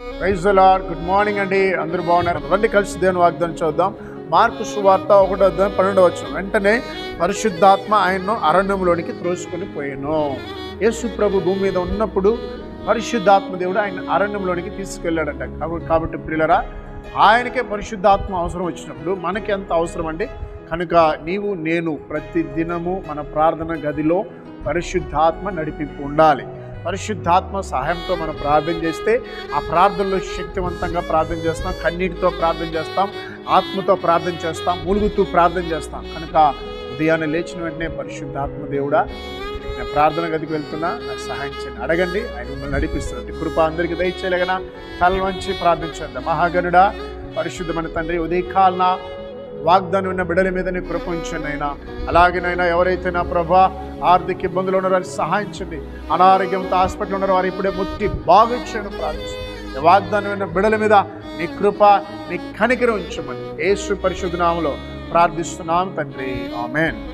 Praise lord. Good morning అండి. అందరూ బాగున్నారు. రండి కలిసి దేవుని వాగ్దానం చూద్దాం. మార్కు సువార్త ఒకటో అధ్యాయం పన్నెండు వచ్చిన వెంటనే పరిశుద్ధాత్మ ఆయన్ను అరణ్యంలోనికి త్రోసుకొని పోయాను. యేసు ప్రభు భూమి మీద ఉన్నప్పుడు పరిశుద్ధాత్మ దేవుడు ఆయన అరణ్యంలోనికి తీసుకెళ్ళాడంట. కాబట్టి కాబట్టి ప్రియులరా ఆయనకే పరిశుద్ధాత్మ అవసరం వచ్చినప్పుడు మనకి ఎంత అవసరం అండి? కనుక నీవు నేను ప్రతి దినము మన ప్రార్థన గదిలో పరిశుద్ధాత్మ నడిపింపు ఉండాలి. పరిశుద్ధాత్మ సహాయంతో మనం ప్రార్థన చేస్తే ఆ ప్రార్థనలో శక్తివంతంగా ప్రార్థన చేస్తాం కన్నీటితో ప్రార్థన చేస్తాం ఆత్మతో ప్రార్థన చేస్తాం ములుగుతూ ప్రార్థన చేస్తాం. కనుక ఉదయాన్నే లేచిన వెంటనే పరిశుద్ధాత్మ దేవుడా నేను ప్రార్థన గదికి వెళ్తున్నా నాకు సహాయం చేయండి. అడగండి ఆయన మిమ్మల్ని నడిపిస్తుంది కృప అందరికీ దయచేయలేగన తల నుంచి ప్రార్థించండి మహాగనుడా పరిశుద్ధమైన తండ్రి ఉదయకాలన వాగ్దానం ఉన్న బిడల మీద నీ కృప ఉంచండి అయినా అలాగేనైనా ఎవరైతే నా ప్రభా ఆర్థిక ఇబ్బందులు ఉన్న వారిని సహాయించండి అనారోగ్యంతో హాస్పిటల్ ఉన్న వారు ఇప్పుడే ముట్టి బాగుంచండి ప్రార్థించండి వాగ్దానం బిడల మీద నీ కృప నీ కనికరం ఉంచమని యేసు పరిశుద్ధనామలో ప్రార్థిస్తున్నాం తండ్రి. ఆమెన్.